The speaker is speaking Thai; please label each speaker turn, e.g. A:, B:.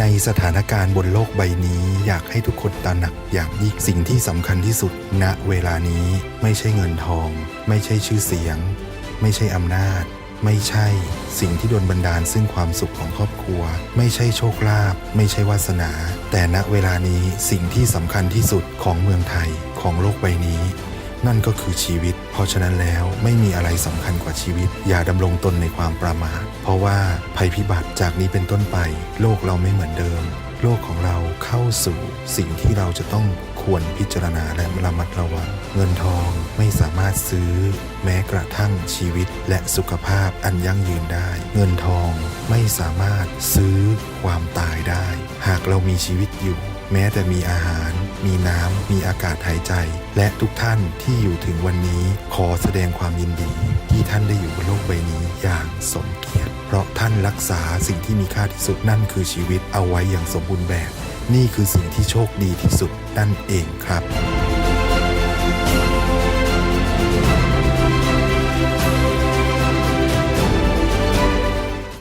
A: ในสถานการณ์บนโลกใบนี้ อยากให้ทุกคนตระหนักอย่างยิ่งสิ่งที่สำคัญที่สุด ณเวลานี้ไม่ใช่เงินทอง ไม่ใช่ชื่อเสียง ไม่ใช่อำนาจ ไม่ใช่สิ่งที่โดลบันดาลซึ่งความสุขของครอบครัว ไม่ใช่โชคลาภไม่ใช่วาสนา แต่ณเวลานี้สิ่งที่สำคัญที่สุดของเมืองไทยของโลกใบนี้ นั่นก็คือชีวิต เพราะฉะนั้นแล้วไม่มีอะไรสำคัญกว่าชีวิต อย่าดำรงตนในความประมาทเพราะว่าภัยพิบัติจากนี้เป็นต้นไป โลกเราไม่เหมือนเดิม โลกของเราเข้าสู่สิ่งที่เราจะต้องควรพิจารณาและระมัดระวัง เงินทองไม่สามารถซื้อ แม้กระทั่งชีวิตและสุขภาพอันยั่งยืนได้ เงินทองไม่สามารถซื้อความตายได้ หากเรามีชีวิตอยู่ แม้แต่มีอาหาร มีน้ำ มีอากาศหายใจ และทุกท่านที่อยู่ถึงวันนี้ ขอแสดงความยินดี ที่ท่านได้อยู่บนโลกใบนี้อย่างสมเกียรติ เพราะท่านรักษาสิ่งที่มีค่าที่สุดนั่นคือชีวิตเอาไว้อย่างสมบูรณ์แบบ นี่คือสิ่งที่โชคดีที่สุดนั่นเองครับ